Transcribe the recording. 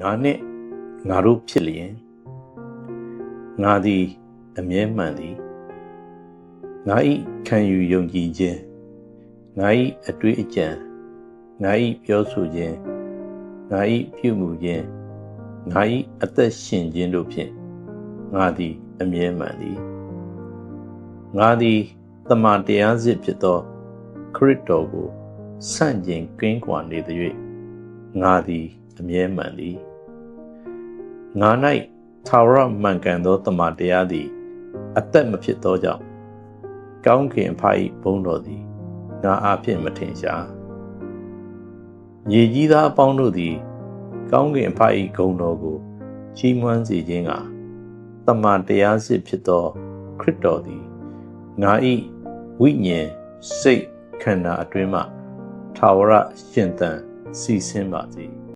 ငါနှင့်ငါတို့ဖြစ်လျင်ငါသည်အမြဲမှန်သည်ငါ၏ခံယူယုံကြည်ခြင်းငါ၏အတွေ့အကြံငါ၏ပြောဆိုခြင်းငါ၏ပြုမှုခြင်းငါ၏အသက်ရှင်ခြင်းတို့ဖြင့်ငါသည်အမြဲမှန်သည်ငါသည်တမန်တရားစစ်ဖြစ်သောခရစ်တော်ကိုဆန့်ကျင်ကင်းကွာနေသည်၍ ငါသည်အမြဲမှန်သည်ငါ၌သာဝရမှန်ကန်သောတမန်တရားသည် အသက်မဖြစ်သောကြောင့်ကောင်းကင်ဖာ၏ဘုန်းတော်သည်ငါအားဖြင့်မထင်ရှားညီကြီးသားအပေါင်းတို့သည် ကောင်းကင်ဖာ၏ဂုဏ်တော်ကိုချီးမွမ်းစေခြင်းကတမန်တရားစစ်ဖြစ်သော ခရစ်တော်သည်ငါ၏ဝိညာဉ်စိတ်ခန္ဓာအတွင်းမှထာဝရရှင်သန် စီဆင်းပါစေ။